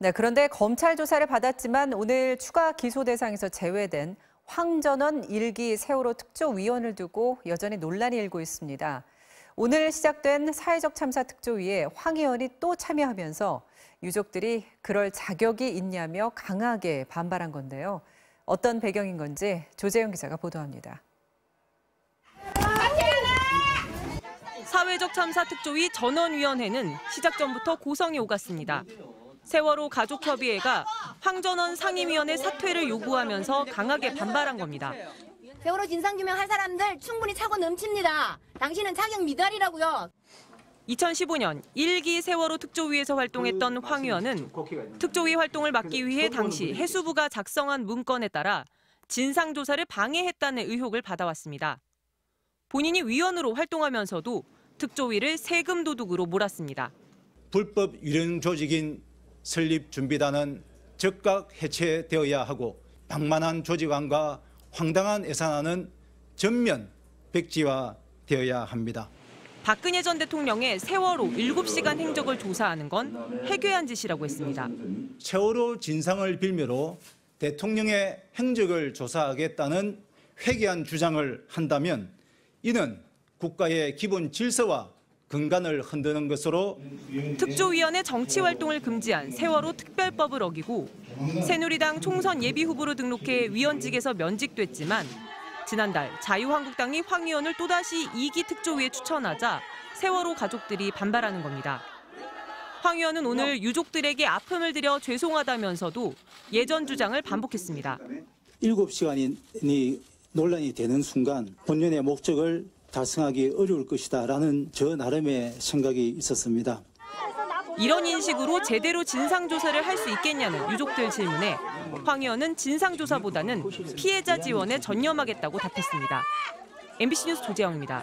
네, 그런데 검찰 조사를 받았지만 오늘 추가 기소 대상에서 제외된 황전원 일기 세월호 특조위원을 두고 여전히 논란이 일고 있습니다. 오늘 시작된 사회적 참사 특조위에 황 의원이 또 참여하면서 유족들이 그럴 자격이 있냐며 강하게 반발한 건데요. 어떤 배경인 건지 조재영 기자가 보도합니다. 사회적 참사 특조위 전원위원회는 시작 전부터 고성이 오갔습니다. 세월호 가족협의회가 황전원 상임위원회 사퇴를 요구하면서 강하게 반발한 겁니다. 세월호 진상규명 할 사람들 충분히 차고 넘칩니다. 당신은 자격 미달이라고요. 2015년 1기 세월호 특조위에서 활동했던 황 의원은 특조위 활동을 막기 위해 당시 해수부가 작성한 문건에 따라 진상조사를 방해했다는 의혹을 받아왔습니다. 본인이 위원으로 활동하면서도 특조위를 세금 도둑으로 몰았습니다. 불법 유령 조직인 설립 준비단은 즉각 해체되어야 하고 방만한 조직안과 황당한 예산안은 전면 백지화되어야 합니다. 박근혜 전 대통령의 세월호 7시간 행적을 조사하는 건 해괴한 짓이라고 했습니다. 세월호 진상을 빌미로 대통령의 행적을 조사하겠다는 회개한 주장을 한다면 이는 국가의 기본 질서와 근간을 흔드는 것으로 특조위원회 정치 활동을 금지한 세월호 특별법을 어기고 새누리당 총선 예비 후보로 등록해 위원직에서 면직됐지만 지난달 자유한국당이 황 의원을 또다시 2기 특조위에 추천하자 세월호 가족들이 반발하는 겁니다. 황 의원은 오늘 유족들에게 아픔을 드려 죄송하다면서도 예전 주장을 반복했습니다. 7시간이 논란이 되는 순간 본연의 목적을 달성하기 어려울 것이다라는 저 나름의 생각이 있었습니다. 이런 인식으로 제대로 진상조사를 할 수 있겠냐는 유족들 질문에 황 의원은 진상조사보다는 피해자 지원에 전념하겠다고 답했습니다. MBC 뉴스 조재영입니다.